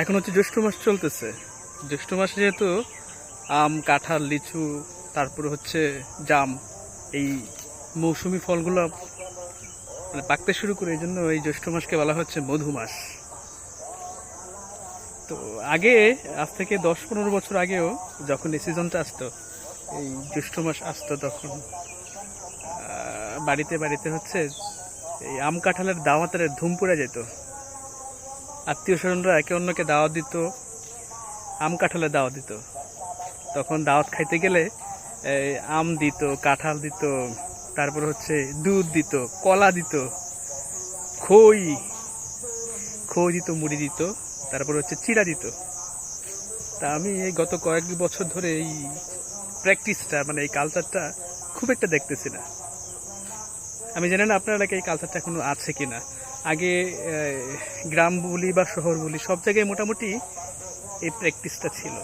এখন হচ্ছে জ্যৈষ্ঠ মাস চলতেছে। জ্যৈষ্ঠ মাসে যেহেতু, আম, কাঁঠাল, লিচু, তারপরে হচ্ছে জাম, এই মৌসুমি ফলগুলো মানে পাকতে শুরু করে এই জন্য এই জ্যৈষ্ঠ মাসকে বলা হচ্ছে মধু মাস। তো আগে, আজ থেকে দশ পনেরো বছর আগেও যখন এই সিজনটা আসতো, এই জ্যৈষ্ঠ মাস আসতো তখন বাড়িতে বাড়িতে হচ্ছে এই আম, কাঁঠালের দাওয়াতের ধুম পড়ে যেত। আত্মীয় স্বজনরা একে অন্যকে দাওয়াত দিত, আম কাঁঠালের দাওয়াত দিত। তখন দাওয়াত খাইতে গেলে আম দিত, কাঁঠাল দিত, তারপর হচ্ছে দুধ দিত, কলা দিত, খই খই দিত, মুড়ি দিত, তারপর হচ্ছে চিড়া দিত। তা আমি এই গত কয়েক বছর ধরে এই প্র্যাকটিসটা মানে এই কালচারটা খুব একটা দেখতেছি না। আমি জানি না আপনার এই কালচারটা এখনও আছে কিনা। আগে গ্রাম বলি বা শহর বলি সব জায়গায় মোটামুটি এই প্র্যাকটিসটা ছিল।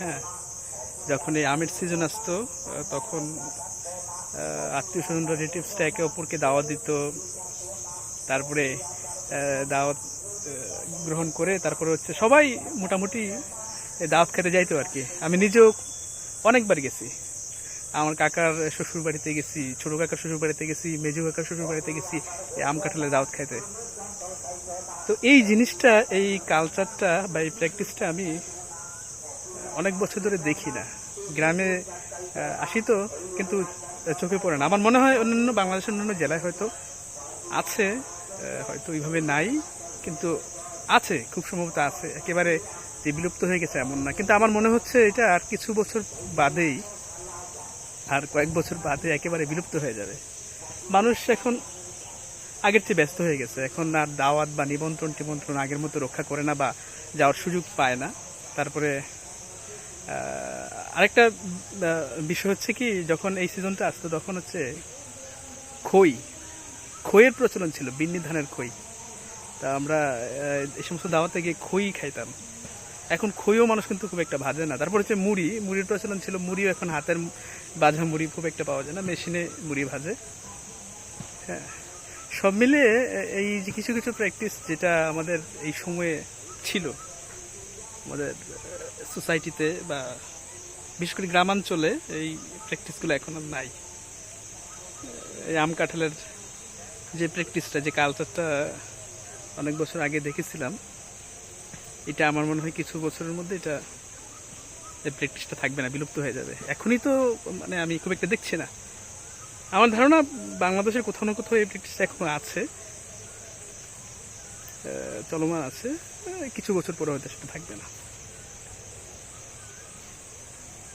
হ্যাঁ যখন এই আমের সিজন আসতো তখন আত্মীয় স্বজন রিলেটিভসটা একে অপরকে দাওয়াত দিত। তারপরে দাওয়াত গ্রহণ করে তারপরে হচ্ছে সবাই মোটামুটি দাওয়াত খেতে যাইতো আর কি। আমি নিজেও অনেকবার গেছি। আমার কাকার শ্বশুর বাড়িতে গেছি, ছোট কাকার শ্বশুর বাড়িতে গেছি, মেজু কাকার শ্বশুর বাড়িতে গেছি, এই আম কাঁঠালের দাওয়াত খাইতে। তো এই জিনিসটা, এই কালচারটা বা এই প্র্যাকটিসটা আমি অনেক বছর ধরে দেখি না। গ্রামে আসি তো, কিন্তু চোখে পড়ে না। আমার মনে হয় অন্যান্য বাংলাদেশের অন্যান্য জেলায় হয়তো আছে হয়তো ওইভাবে নাই, কিন্তু আছে, খুব সম্ভবত আছে। একেবারে যে বিলুপ্ত হয়ে গেছে এমন না। কিন্তু আমার মনে হচ্ছে এটা আর কিছু বছর বাদেই আর কয়েক বছর বাদে একেবারে বিলুপ্ত হয়ে যাবে। মানুষ এখন আগের চেয়ে ব্যস্ত হয়ে গেছে। এখন আর দাওয়াত বা নিমন্ত্রণ টিমন্ত্রণ আগের মতো রক্ষা করে না বা যাওয়ার সুযোগ পায় না। তারপরে আরেকটা বিষয় হচ্ছে কি, যখন এই সিজনটা আসতো তখন হচ্ছে খই, খইয়ের প্রচলন ছিল, বিন্নি ধানের খই। তা আমরা এই সমস্ত দাওয়াতে গিয়ে খই খাইতাম। এখন খইও মানুষ কিন্তু খুব একটা ভাজে না। তারপর হচ্ছে মুড়ি। মুড়ির প্রচলন ছিল মুড়িও এখন হাতের বাজা মুড়ি খুব একটা পাওয়া যায় না। মেশিনে মুড়ি ভাজে। হ্যাঁ। সব মিলিয়ে এ- এই যে কিছু কিছু প্র্যাকটিস যেটা আমাদের এই সময়ে ছিল, আমাদের সোসাইটিতে বা বিশেষ করে গ্রামাঞ্চলে এই প্র্যাকটিসগুলো এখন আর নাই। এই আম কাঁঠালের যে প্র্যাকটিসটা যে কালচারটা অনেক বছর আগে দেখেছিলাম এটা আমার মনে হয় কিছু বছরের মধ্যে এটা প্র্যাকটিসটা থাকবে না, বিলুপ্ত হয়ে যাবে। এখনই তো মানে আমি খুব একটা দেখছি না। আমার ধারণা বাংলাদেশের কোথাও না কোথাও এই প্র্যাকটিসটা এখনও আছে। চলমান আছে। কিছু বছর পরে হয়তো সেটা থাকবে না।